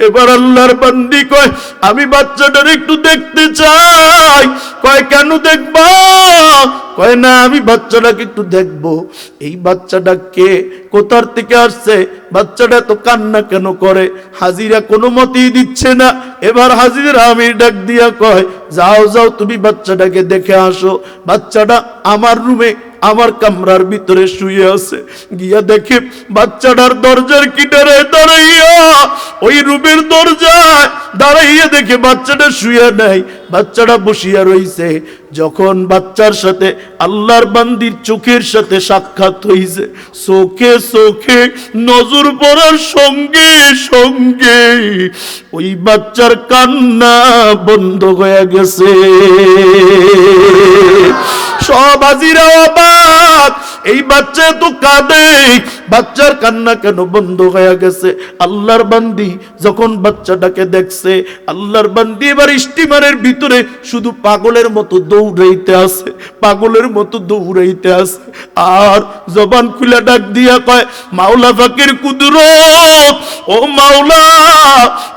এবার আল্লাহর বান্দি কয়, আমি বাচ্চাটার একটু দেখতে চাই। কয়, কেন দেখবা? কয়, না, আমি বাচ্চাটাকে একটু দেখব। এই বাচ্চাটা কে? কোথার থেকে আসছে? বাচ্চাটা তো কান্না কেন করে? হাজিরা কোনো মতেই দিচ্ছে না। এবার হাজিরা আমি ডাক দিয়া কয়, যাও যাও, তুমি বাচ্চাটাকে দেখে আসো। বাচ্চাটা আমার রুমে, আমার কামরার ভিতরে শুয়ে আছে। গিয়া দেখে বাচ্চাটার দরজার কিটারে দাঁড়াইয়া ওই রুমের দরজায় দাঁড়াইয়া দেখে বাচ্চাটা শুয়ে নাই, বাচ্চাটা বসিয়া রইছে। যখন বাচ্চার সাথে আল্লাহর বান্দির চোখের সাথে সাক্ষাৎ হইছে, চোখে চোখে নজর পড়ার সঙ্গে সঙ্গে ওই বাচ্চার কান্না বন্ধ হয়ে গেছে। সব হাজিরা অবাক এই বাচ্চা তো কাঁদে। বাচ্চার কান্না কেন বন্ধ হয়ে গেছে? আল্লাহর বান্দি যখন বাচ্চাটাকে দেখছে, আল্লাহর বান্দি এবার স্টিমারের ভিতরে শুধু পাগলের মতো দৌড়াইতে আছে পাগলের মতো দৌড়াইতে আছে আর জবান খুলে ডাক দিয়া কয়, মাওলা ফাকির কুদরত, ও মাওলা,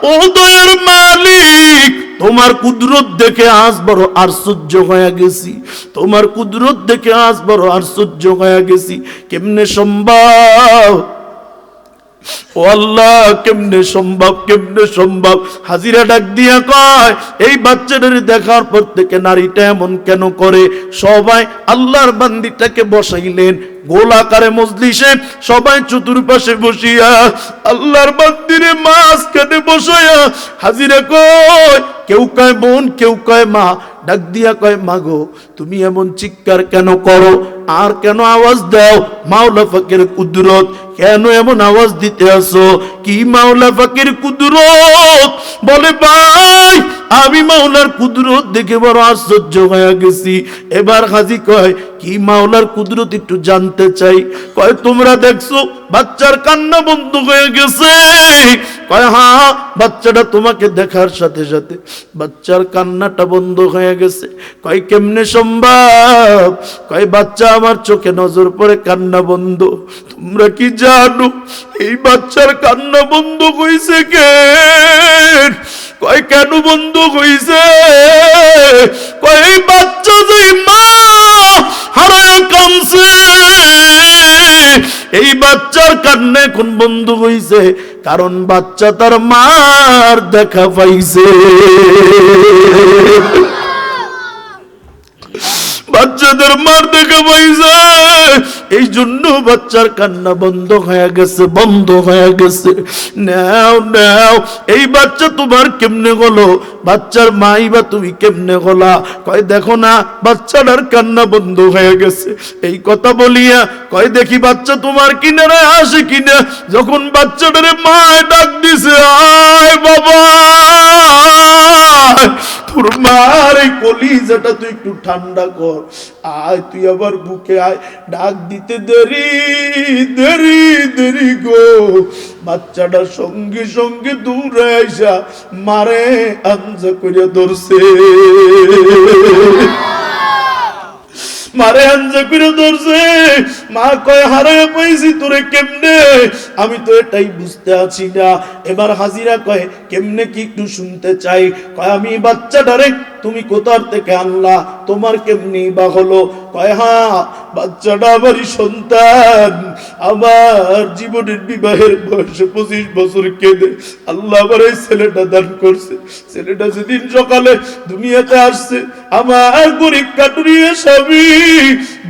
ও দয়ার মালিক তোমার কুদরত দেখে আজ বড় আশ্চর্য হয়ে গেছি। তোমার কুদরত দেখে আজ বড় আশ্চর্য হয়ে গেছি। কেমনে সম্ভব? ও আল্লাহ, কেমনে সম্ভব কেমনে সম্ভব? হাজিরা ডাক দিয়া কয়, এই দেখার পর থেকে নারীটা এমন কেন করে? সবাই আল্লাহর বান্দিটাকে বসাইলেন। গোল আকারে মজলিসে সবাই চতুর্পাশে বসিয়া আল্লাহর বান্দিরে মাঝখানে বসাইয়া হাজিরা কয়, কেউ কয় বোন, কেউ কয় মা। ডাক দিয়া কয় মাগো তুমি এমন চিৎকার কেন করো? আর কেন আওয়াজ দাও? মাওলা ফকির কুদরত, কেন এমন আওয়াজ দিতে আসো? কি মাওলা ফকির কুদরত? বলে, ভাই আমি মাওলার কুদরত দেখে বড় আশ্চর্য হয়ে গেছি। এবার হাজি কয়, কি মাওলার কুদরত একটু জানতে চাই? কয়, তোমরা দেখছ, বাচ্চার কান্না বন্ধ হয়ে গেছে। কয় হ্যাঁ বাচ্চাটা তোমাকে দেখার সাথে সাথে বাচ্চার কান্নাটা বন্ধ হয়ে গেছে। কয়, কেমনে সম্ভব? কয়, বাচ্চা আমার চোখে নজর পড়ে কান্না বন্ধ। তোমরা কি জানো, এই বাচ্চার কান্না বন্ধ হইছে কে কয়, কেন বন্ধ হইছে? কয়, বাচ্চা যে মা হারায় কানছে এই বাচ্চার কান্না কোন বন্ধু হইছে, কারণ বাচ্চা তার মার দেখা পাইছে। বাচ্চাদের মার দেখা পাইছে। এই জন্য বাচ্চার কান্না বন্ধ হয়ে গেছে, বন্ধ হয়ে গেছে। নাও নাও, এই বাচ্চা তোমার কেমনে হলো? বাচ্চার মাই বা তুমি কেমনে হলা? কয়, দেখো না, বাচ্চাটার কান্না বন্ধ হয়ে গেছে। এই কথা বলিয়া কয়, দেখি বাচ্চা তোমার কিনারে আসে কিনা? যখন বাচ্চাটারে মায় ডাক দিছে, আয় বাবা ঠান্ডা কর। আয়, তুই আবার বুকে আয়। ডাক দিতে দেরি দেরি দেরি গো। বাচ্চাটা সঙ্গে সঙ্গে দূরে আইসা মারে আঞ্জা করিয়া ধরছে। মারে আঞ্জা করে ধরছে। মা কয়, হারায় পাইছি তোরে কেমনে? আমি তো এটাই বুঝতে আছি না। এবার হাজিরা কয়, কেমনে কি একটু শুনতে চাই? কয়, আমি বাচ্চাটারে তুমি কোথার থেকে আনলা? তোমার কেমনি বা হলো? আমার জীবনের বিবাহের বয়সে পঁচিশ বছর কেঁদে আল্লাহ আমার ছেলেটা দান করছে। ছেলেটা যেদিন সকালে দুনিয়াতে আসছে, আমার গরিব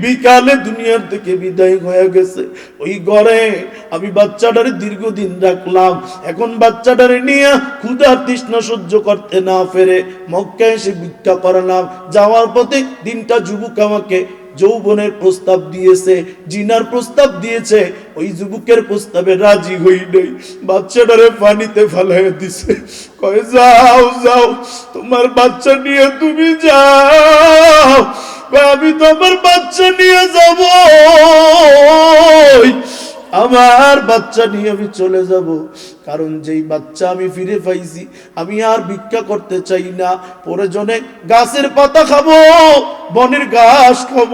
বিকালে দুনিয়ার থেকে বিদায় হয়ে গেছে। ওই ঘরে আমি বাচ্চাটারে দীর্ঘদিন রাখলাম। এখন বাচ্চাটারে নিয়ে ক্ষুধা তৃষ্ণা সহ্য করতে না ফেরে মক্কা এসে ভিক্ষা করালাম। যাওয়ার পথে দিনটা যুবক আমাকে যৌবনের প্রস্তাব দিয়েছে, জিনার প্রস্তাব দিয়েছে, ওই যুবকের প্রস্তাবে রাজি হই নাই। বাচ্চাটারে পানিতে ফালাই দিছে। কয়, যাও যাও, তোমার বাচ্চা নিয়ে তুমি যাও। আমি তোমার বাচ্চা নিয়ে যাব আমার বাচ্চা নিয়ে আমি চলে যাব। কারণ যেই বাচ্চা আমি ফিরে পাইছি, আমি আর ভিক্ষা করতে চাই না। প্রয়োজনে গাছের পাতা খাব, বনের ঘাস খাব।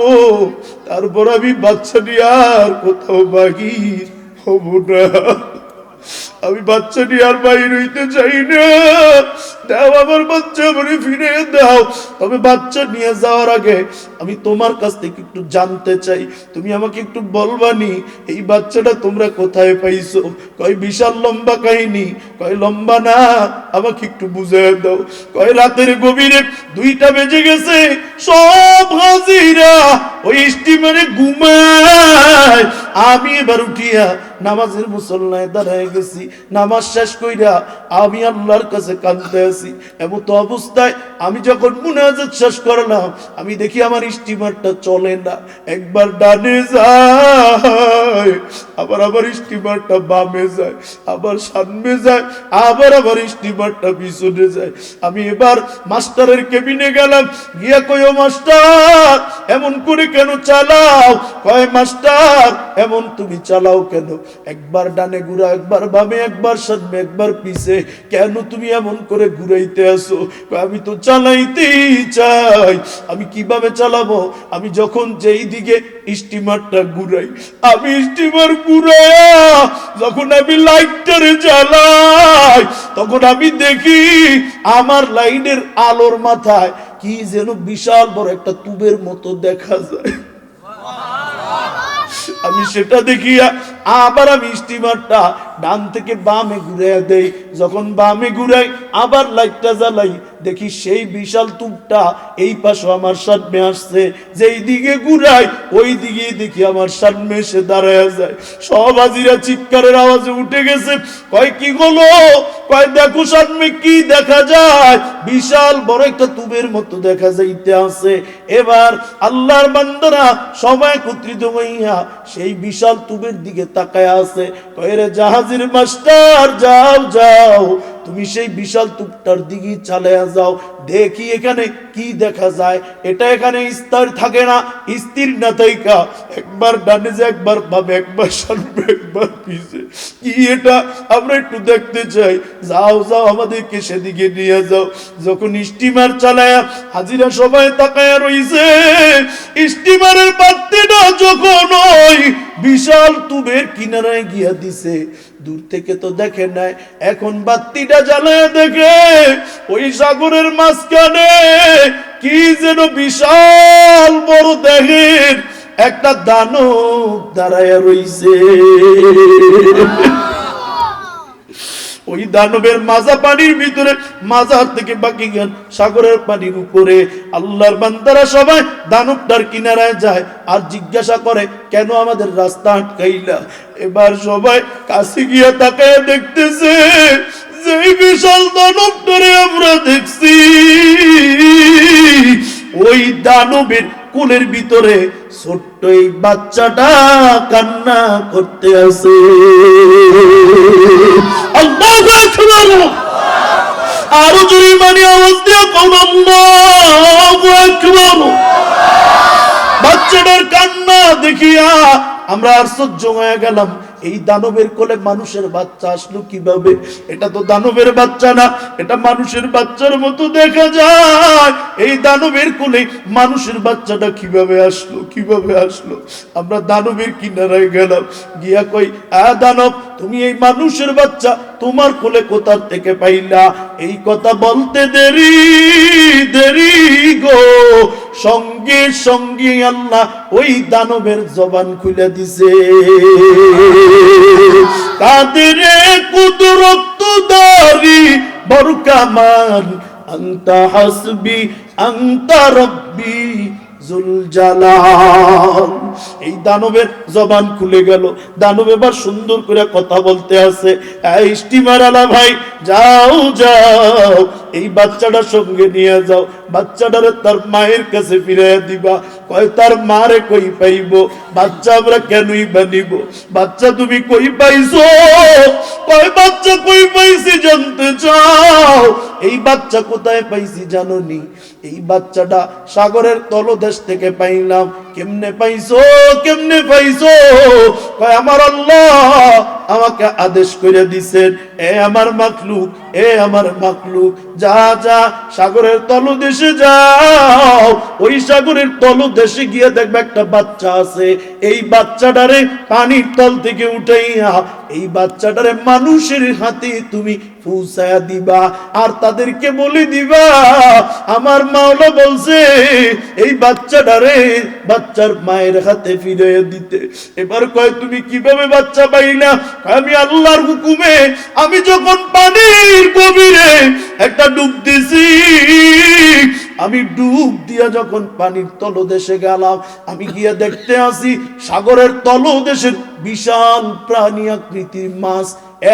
তারপর আমি বাচ্চা নিয়ে আর কোথাও বাকি হব না। আমি বাচ্চা নিয়ে আর বাইর হইতে চাই না। রাতের গভীরে দুইটা বেজে গেছে, সব হাজিরা ওই স্টিমারে ঘুমায়। আমি এবার উঠিয়া নামাজের মুসল্লায় দাঁড়ায় গেছি। নামাজ শেষ কইরা আমি আল্লাহর কাছে কাঁদতে আছি এমন তো অবস্থায় আমি যখন মুনাজাত শেষ করলাম, আমি দেখি আমার স্টিমারটা চলে না। একবার ডানে যায়, আবার আবার স্টিমারটা বামে যায়, আবার সামনে যায়, আবার আবার স্টিমারটা পিছনে যায়। আমি এবার মাস্টারের কেবিনে গেলাম, গিয়া কইও, মাস্টার, এমন করে কেন চালাও? কয়, মাস্টার, এমন তুমি চালাও কেন? একবার ডানে ঘুরা, একবার বামে, একবার সামনে, একবার পিছে, কেন তুমি এমন করে ঘুরাইতে আসো আমি তো চালাইতেই চাই। আমি কীভাবে চালাবো? আমি যখন যেই দিকে স্টিমারটা ঘুরাই, আমি স্টিমার ঘুরাইয়া যখন আমি লাইটটারে জ্বালাই, তখন আমি দেখি আমার লাইনের আলোর মাথায় কি যেন বিশাল বড় একটা তুবের মতো দেখা যায়। আমি সেটা দেখিয়া আবার আমি স্টিমারটা ডান থেকে বামে ঘুরে দেই। যখন বামে ঘুরাই, আবার লাইটটা জ্বালাই। দেখি সেই বিশাল তুপটা এই পাশে আমার সামনে আসছে। যেই দিকে ঘুরাই, ওই দিকে দেখি আমার সামনে এসে দাঁড়ায় যায়। সব হাজিরা চিৎকারের আওয়াজে উঠে গেছে। কয়, কি হলো? দেখো যায়? বিশাল বড় একটা মতো দেখা যাইতে আছে। এবার আল্লাহর সেই বিশাল দিকে তাকায় আছে। জাহাজের মাস্টার, যাও যাও। তুমি সেই বিশাল তুপটার দিকে চালিয়ে যাও। দেখি এখানে কি দেখা যায়। এটা এখানে স্থির থাকে না, স্থির না থাইকা। একবার ডানে যে, একবার ভাবে একবার সামনে, একবার পিছে। কি এটা? আমরা একটু দেখতে চাই। যাও যাও, আমাদেরকে সেদিকে নিয়ে যাও। যখন স্টিমার চালায়া হাজিরা সবাই তাকায় রইছে, স্টিমারের পাত্তিটা যখন ওই বিশাল তুবের কিনারায় গিয়া দিছে দূর থেকে তো দেখে নাই। এখন বাতিটা জ্বালায় দেখে ওই সাগরের মাঝখানে কি যেন বিশাল বড় দেখেন একটা দানব দাঁড়ায় রইছে। ওই দানবের মাজা পানির ভিতরে মাজার থেকে বাকি জ্ঞান সাগরের পানির উপরে। আল্লাহর বান্দারা সবাই দানবটার কিনারায় যায় আর জিজ্ঞাসা করে, কেন আমাদের রাস্তা আটকাইলা? এবার সবাই কাছে গিয়া তাকায় দেখতেছে, যে বিশাল দানবটারে আমরা দেখছি। ওই দানবের কুলের ভিতরে ছোট্ট এই বাচ্চাটা কান্না করতে আসে আকবার আরও মানে কান্না দেখিয়া আমরা আশ্চর্য হয়ে গেলাম। এই দানবের কোলে মানুষের বাচ্চা আসলো কীভাবে? এটা তো দানবের বাচ্চা না, এটা মানুষের বাচ্চার মতো দেখা যায়। এই দানবের কোলে মানুষের বাচ্চাটা কীভাবে আসলো কীভাবে আসলো? আমরা দানবের কিনারায় গেলাম। গিয়া কই, আ দানব, তুমি এই মানুষের বাচ্চা তোমার কোলে কোথার থেকে পাইলা? এই কথা বলতে দেরি দেরি গো। সঙ্গে সঙ্গে আল্লাহ ওই দানবের জবান খুলে দিছে। কাদের কুদরত দারি? বরকামান, আন্তা হাসবি, আন্তা রব্বি। এই দানবের জবান খুলে গেল। দানব এবার সুন্দর করে কথা বলতে আছে। ভাই, যাও যাও, এই বাচ্চাটার সঙ্গে নিয়ে যাও। বাচ্চাটারে তার মায়ের কাছে ফিরে দিবা। কয়, তার মারে কই পাইব? বাচ্চা আমরা কেনই বানিব বাচ্চা তুমি কই পাইছো? কয়, বাচ্চা কই পাইছি জানতে চাও? এই বাচ্চা কোথায় পাইছি জানো নি এই বাচ্চাটা সাগরের তলদেশ থেকে পাইলাম। কেমনে পাইছো কেমনে পাইছো? কয়, আমার আল্লাহ আমাকে আদেশ করে দিছেন, এ আমার মাকলুক এ আমার মাকলুক যা যা, সাগরের তলদেশে যাও। ওই সাগরের তলদেশে গিয়ে দেখবে একটা বাচ্চা আছে। এই বাচ্চাটারে পানির তল থেকে উঠাইয়া, এই বাচ্চাটারে মানুষের হাতে তুমি পৌঁছায়া দিবা আর তাদেরকে বলে দিবা, আমার মাওলা বলছে, এই বাচ্চাটারে বাচ্চার মায়ের হাতে ফিরে দিতে। এবার কয় তুমি কীভাবে বাচ্চা পাইলা? কয়, আমি আল্লাহর হুকুমে আমি যখন পানির গভীরে একটা ডুব দিছি আমি ডুব দিয়া যখন পানির তলদেশে গেলাম আমি গিয়ে দেখতে আসি সাগরের তলদেশের বিশাল প্রাণী আকৃতির মাছ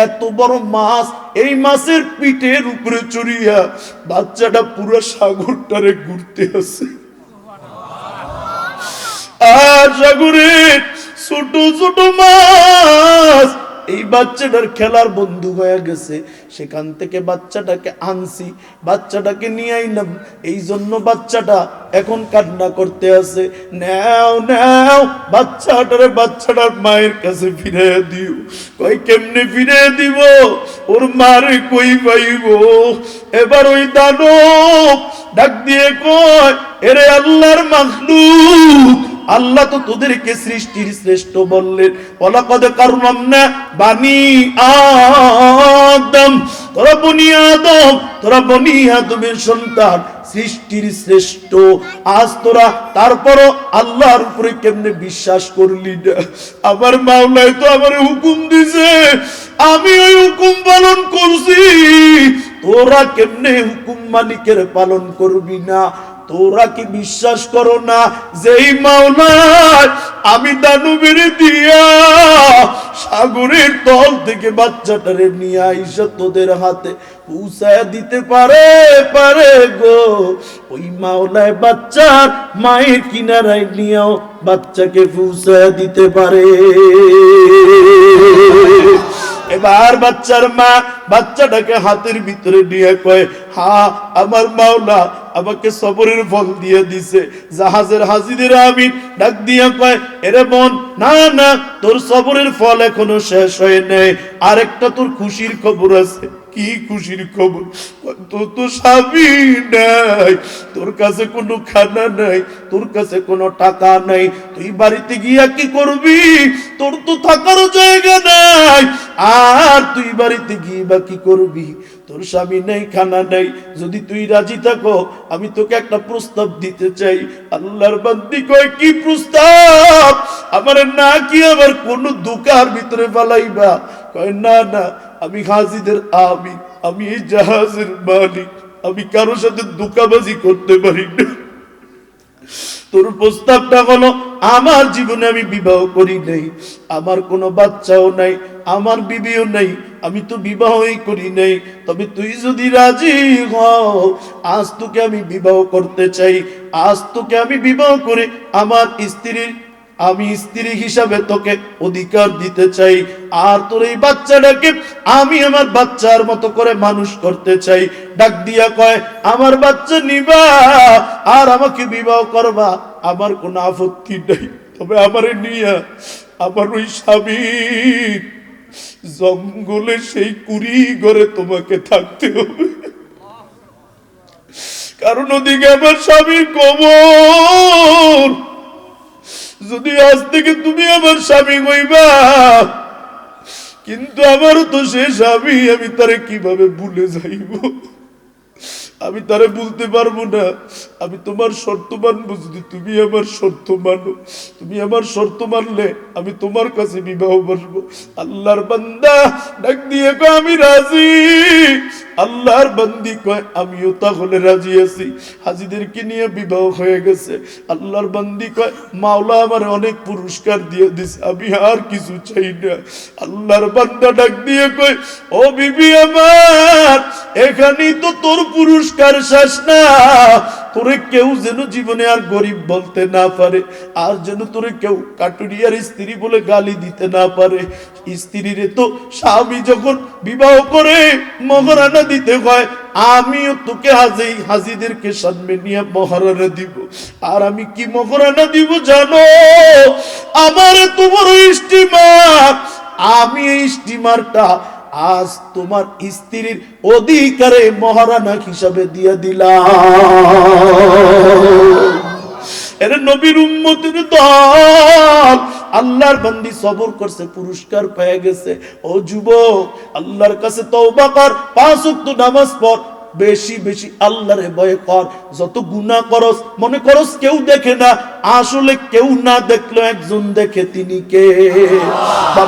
এত বড় মাছ এই মাছের পিঠের উপরে চড়িয়া বাচ্চাটা পুরো সাগরটারে ঘুরতে আছে আর সাগরের ছোট ছোট মাছ। এই বাচ্চাটার খেলার বন্ধু হয়ে গেছে। সেখান থেকে বাচ্চাটাকে আনছি, বাচ্চাটাকে নিয়ে আইলাম। এই জন্য বাচ্চাটা এখন কান্না করতে আছে। নাও নাও, বাচ্চাটারে, বাচ্চাটার মায়ের কাছে ফিরে দিও। কই কেমনে ফিরে দিব? ওর মারে কই পাইব? এবার ওই দানব ডাক দিয়ে কয়, এরে আল্লাহর মাখলুক, আল্লাহ তো তোদেরকে সৃষ্টির শ্রেষ্ঠ বললেন। ওলাকদ কারুনাম না বানি আদম তোরা বুনিয়াদম তোরা বনিয়াদমের সন্তান, সৃষ্টির শ্রেষ্ঠ। আজ তোরা তারপরও আল্লাহর উপরে কেমনে বিশ্বাস করলি না? আমার মাওলায় তো আমার হুকুম দিছে, আমি ওই হুকুম পালন করছি। তোরা কেমনে হুকুম মালিকের পালন করবি না? তোরা কি বিশ্বাস করো না যেই মাওলার আমি দানবের দিয়া সাগরের তল থেকে বাচ্চাটারে নিয়ে আইসা তোদের হাতে দিতে পারে পারে গো? ওই মাওলায় বাচ্চার মায়ের কিনারায় নিয়েও বাচ্চাকে পৌঁছায় দিতে পারে। এবার বাচ্চার মা বাচ্চাটাকে হাতের ভিতরে নিয়ে কয়, হা, আমার মাওলা আমাকে সবরের ফল দিয়ে দিছে। জাহাজের হাজিদের আমি ডাক দিয়া কয়, এরে বোন, না না, তোর সবরের ফল এখনও শেষ হয়ে নেই আরেকটা তোর খুশির খবর আছে। কি খুশির খবর? তোর তো স্বামী নাই। তোর কাছে কোনো খানা নাই, তোর কাছে কোনো টাকা নাই। তুই বাড়িতে গিয়া কি করবি? তোর তো থাকারও জায়গা নাই। আর তুই বাড়িতে গিয়ে বা কি করবি? তোর স্বামী নেই, খানা নেই। যদি তুই রাজি থাকো, আমি তোকে একটা প্রস্তাব দিতে চাই। আল্লাহর বান্দি কয়, কি প্রস্তাব? আমার না কি আবার কোন দোকার ভিতরে ফালাইবা? কয়, না না, আমি হাজিদের আমি আমি এই জাহাজের মালিক, আমি কারোর সাথে দোকাবাজি করতে পারি না। তোর প্রস্তাবটা হলো, আমার জীবনে আমি বিবাহ করি নাই, আমার কোনো বাচ্চাও নাই, আমার বিবিও নাই, আমি তো বিবাহই করি নাই। তবে তুই যদি রাজি হও, আজ তোকে আমি বিবাহ করতে চাই, আজ তোকে আমি বিবাহ করে আমার স্ত্রীর আমি স্ত্রী হিসাবে তোকে অধিকার দিতে চাই। আর তোর এই বাচ্চাটাকে আমি আমার বাচ্চার মতো করে মানুষ করতে চাই। ডাক দিয়া কয়, আমার বাচ্চা নিবা, আর আমাকে বিবাহ করবা। আমার কোনো আপত্তি নাই, তবে আমারে নিয়া আমার ওই স্বামী জঙ্গলে সেই কুড়ি ঘরে তোমাকে থাকতে হবে। কারণ ওদিকে আমার স্বামীর কবর যদি আজ থেকে তুমি আমার স্বামী হইবা, কিন্তু আমারও তো সে স্বামী, আমি তারে কীভাবে ভুলে যাইব? আমি তারে বলতে পারব না। আমি তোমার শর্ত মানবো যদি তুমি আমার শর্ত মানো। তুমি আমার শর্ত মানলে আমি তোমার কাছে বিবাহ বসবো আল্লাহর বান্দা ডাক দিয়ে কয়, আমি রাজি। আল্লাহর বান্দি কয়, আমিও তাহলে রাজি আছি। হাজিদেরকে নিয়ে বিবাহ হয়ে গেছে। আল্লাহর বান্দি কয়, মাওলা আমার অনেক পুরস্কার দিয়ে দিছে। আমি আর কিছু চাই না। আল্লাহর বান্দা ডাক দিয়ে কয়, ও বিবি আমার এখানেই তো তোর পুরস্কার শেষ না। তোরে কেউ যেন জীবনে আর গরিব বলতে না পারে, আর যেন তোরে কেউ কাটুরিয়ার স্ত্রী বলে গালি দিতে না পারে। স্ত্রীরে তো স্বামী যখন বিবাহ করে, মহারানা দিতে হয়, আমিও তোকে হাজি হাজিদেরকে সামনে নিয়ে মহারানা দিব। আর আমি কি মহারানা দিব জানো? আমার তোমার স্টিমার। আমি এই স্টিমারটা আজ তোমার স্ত্রীর অধিকারে মহারানা হিসাবে দিয়ে দিলাম। এর নবীর দল, আল্লাহর বান্দি সবর করছে, পুরস্কার পেয়ে গেছে। ও যুবক, আল্লাহর কাছে তওবা কর, পাঁচ নামাজ পড়, বেশি বেশি আল্লাহরে ভয় কর। যত গুনাহ করস, মনে করস কেউ দেখে না, আসলে কেউ না দেখল একজন দেখে তিনি কে? বাবা